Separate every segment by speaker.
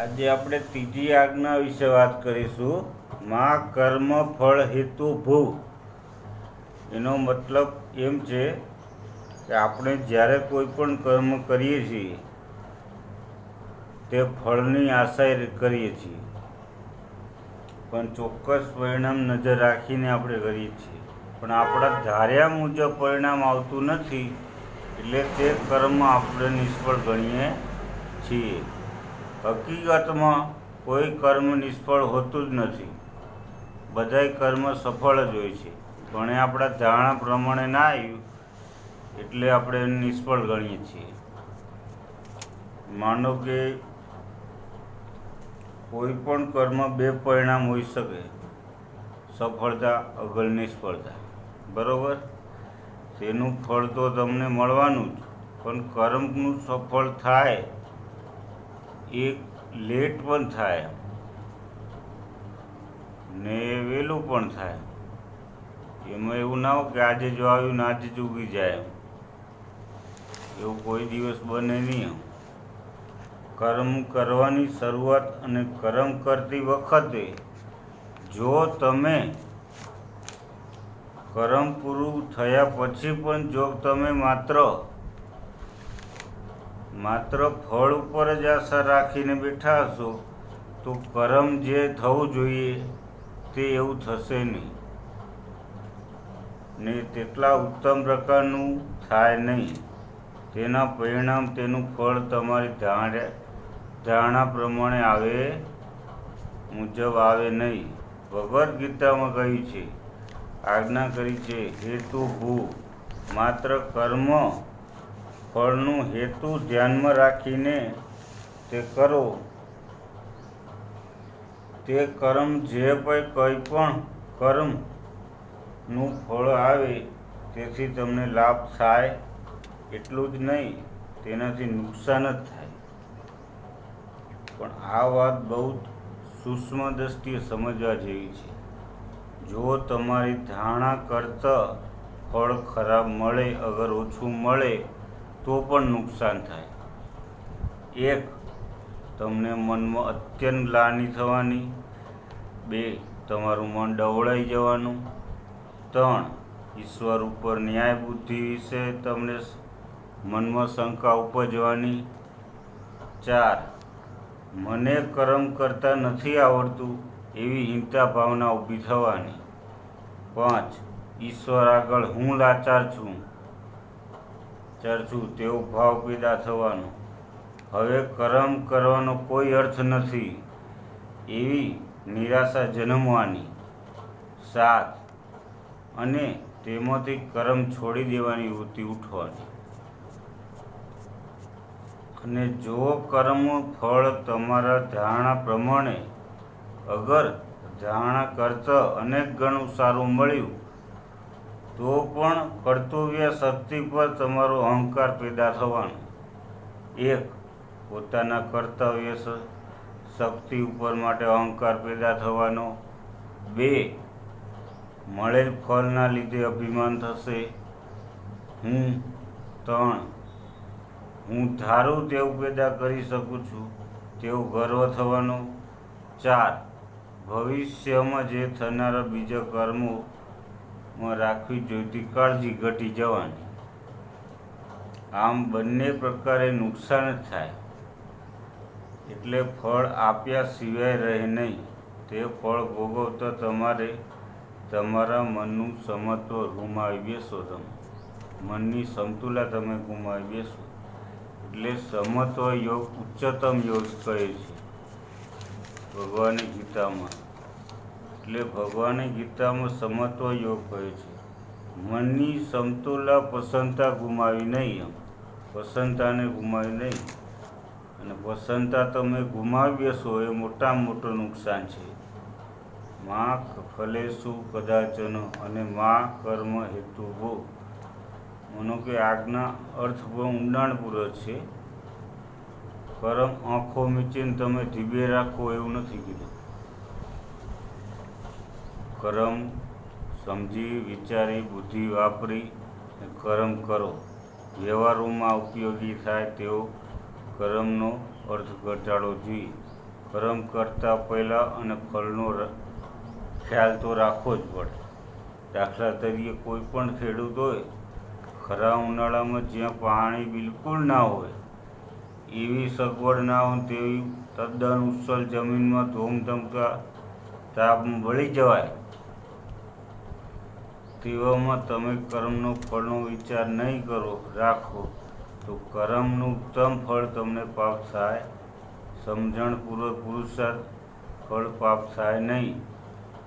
Speaker 1: આજે આપણે ત્રીજી આજ્ઞા વિશે વાત કરીશું. માં કર્મ ફળ હેતુ ભૂ. એનો મતલબ એમ છે કે આપણે જ્યારે કોઈ પણ કર્મ કરીએ છીએ, તે ફળની આશા કરીએ છીએ. પણ ચોક્કસ પરિણામ નજર રાખીને આપણે કરીએ છીએ. પણ આપણા ધાર્યા મુજબ પરિણામ આવતું નથી, એટલે તે કર્મ આપણે નિષ્ફળ ગણીએ છીએ. હકીકતમાં કોઈ કર્મ નિષ્ફળ હોતું જ નથી. બધાય કર્મ સફળ જ હોય છે. પણ એ આપણા ધારણા પ્રમાણે ના આવ્યું એટલે આપણે એને નિષ્ફળ ગણીએ છીએ. માનો કે કોઈ પણ કર્મ બે પરિણામ હોઈ શકે. સફળતા અગલ નિષ્ફળતા. બરોબર? તેનું ફળ તો તમને મળવાનું જ. પણ કર્મનું સફળ થાય એ લેટ પણ થાય. ને વહેલું પણ થાય. એમાં એવું ના હોય કે આજે જો આવ્યું ને આજે જ ઉગી જાય. એવું કોઈ દિવસ બને નહીં કર્મ કરવાની શરૂઆત અને કર્મ કરતી વખતે જો તમે કર્મ પૂરું થયા પછી પણ જો તમે માત્ર માત્ર ફળ ઉપર જ આશા રાખીને બેઠા હશો, તો કર્મ જે થવું જોઈએ તે એવું થશે નહીં. ને તેટલા ઉત્તમ પ્રકારનું થાય નહીં. તેના પરિણામ, તેનું ફળ તમારી ધારણા ધારણા પ્રમાણે આવે મુજબ આવે નહીં. ભગવદ્ ગીતામાં કહ્યું છે, આજ્ઞા કરી છે હેતુ ભૂ, માત્ર કર્મ ફળનું હેતુ ધ્યાનમાં રાખીને તે કરો. તે કર્મ જે કોઈ કંઈ પણ કર્મનું ફળ આવે, તેથી તમને લાભ થાય. એટલું જ નહીં, તેનાથી નુકસાન જ થાય. પણ આ વાત બહુ સૂક્ષ્મ દ્રષ્ટિએ સમજવા જેવી છે. જો તમારી ધારણા કરતાં ફળ ખરાબ મળે, અગર ઓછું મળે તો પણ નુકસાન થાય. એક, તમને મનમાં અત્યંત લાની થવાની. બે, તમારું મન ડવળાઈ જવાનું. ત્રણ, ઈશ્વર ઉપર ન્યાય બુદ્ધિ વિશે તમને મનમાં શંકા ઉપજવાની. ચાર, મને કર્મ કરતા નથી આવડતું એવી હિંતા ભાવના ઊભી થવાની. પાંચ, ઈશ્વર આગળ હું લાચાર છું. ચર્ચું તેવો ભાવ પેદા થવાનો. હવે કર્મ કરવાનો કોઈ અર્થ નથી. એવી નિરાશા જન્મવાની. સાત. અને તેમાંથી કર્મ છોડી દેવાની વૃત્તિ ઉઠવાની. અને જો કર્મ ફળ તમારા ધારણા પ્રમાણે અગર ધારણા કરતાં અનેક ગણું સારું મળ્યું તો પણ કર્તવ્ય શક્તિ પર તમારો અહંકાર પેદા થવાનો. એક, પોતાના કર્તવ્ય શક્તિ ઉપર માટે અહંકાર પેદા થવાનો. બે, મળેલ ફળના લીધે અભિમાન થશે. હું, ત્રણ, હું ધારું તેવું પેદા કરી શકું છું, તેવું ગર્વ થવાનો. ચાર, ભવિષ્યમાં જે થનારા બીજા કર્મોમાં રાખવી જોઈતી કાળજી ઘટી જવાની. આમ બંને પ્રકારે નુકસાન થાય. એટલે ફળ આપ્યા સિવાય રહે નહીં. તે ફળ ભોગવતા તમારે તમારા મનનું સમત્વ ગુમાવી બેસો તમે. મનની સમતુલા તમે ગુમાવી બેસો. એટલે સમત્વ યોગ ઉચ્ચતમ યોગ કહે છે. ભગવાનની ગીતામાં. એટલે ભગવાને ગીતામાં સમત્વ યોગ કહે છે. મનની સમતુલા પસંદતા ગુમાવી નહીં એમ. પસંદતાને ગુમાવી નહીં. અને પસંદતા તમે ગુમાવી હશો એ મોટામાં મોટું નુકસાન છે. મા ફલેશુ કદાચન અને મા કર્મ હેતુ ભો. મનો કે આજ્ઞા અર્થ બહુ ઊંડાણપૂર્વક છે. કર્મ આંખો મીચીને તમે ધીબે રાખો એવું નથી કીધું. કર્મ સમજી, વિચારી, બુદ્ધિ વાપરી કર્મ કરો. વ્યવહારોમાં ઉપયોગી થાય તેવો કર્મનો અર્થ ઘટાડવો જોઈએ. કર્મ કરતાં પહેલાં અને ફળનો ખ્યાલ તો રાખવો જ પડે. દાખલા તરીકે કોઈ પણ ખેડૂત હોય, ખરા ઉનાળામાં જ્યાં પાણી બિલકુલ ના હોય, એવી સગવડ ના હોય તેવી તદ્દન ઉચ્છલ જમીનમાં ધૂમધમકા તાપ વળી જવાય. તેવામાં તમે કર્મનો ફળનો વિચાર નહીં કરો, રાખો. તો કર્મનું ઉત્તમ ફળ તમને પાપ થાય. સમજણપૂર્વક પુરુષાર્થ ફળ પાપ થાય નહીં.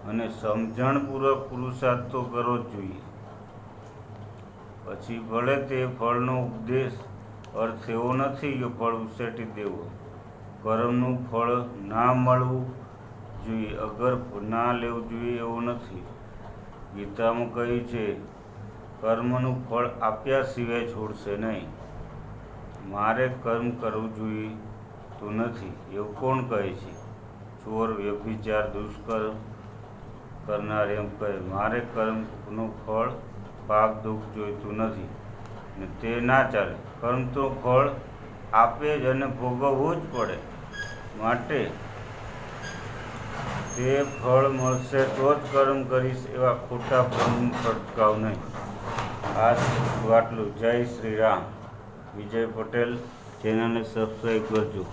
Speaker 1: અને સમજણપૂર્વક પુરુષાર્થ તો કરવો જ જોઈએ. પછી ભલે તે ફળનો ઉપદેશ અર્થ એવો નથી કે ફળ ઉસેટી દેવો. કર્મનું ફળ ના મળવું જોઈએ, અગર ના લેવું જોઈએ એવું નથી. ગીતામાં કહ્યું છે, કર્મનું ફળ આપ્યા સિવાય છોડશે નહીં. મારે કર્મ કરવું જોઈએ તો નથી, એવું કોણ કહે છે? ચોર, વ્યભિચાર, દુષ્કર્મ કરનાર એમ કહે, મારે કર્મનું ફળ, પાપ, દુઃખ જોઈતું નથી ને તે ના ચાલે. કર્મ તો ફળ આપે જ અને ભોગવવું જ પડે. માટે તે ફળ મળશે તો જ કર્મ કરીશ એવા ખોટા ભ્રમ ભટકાવ નહીં. આ આટલું જય શ્રી રામ. વિજય પટેલ ચેનલને સબસ્ક્રાઈબ કરજો.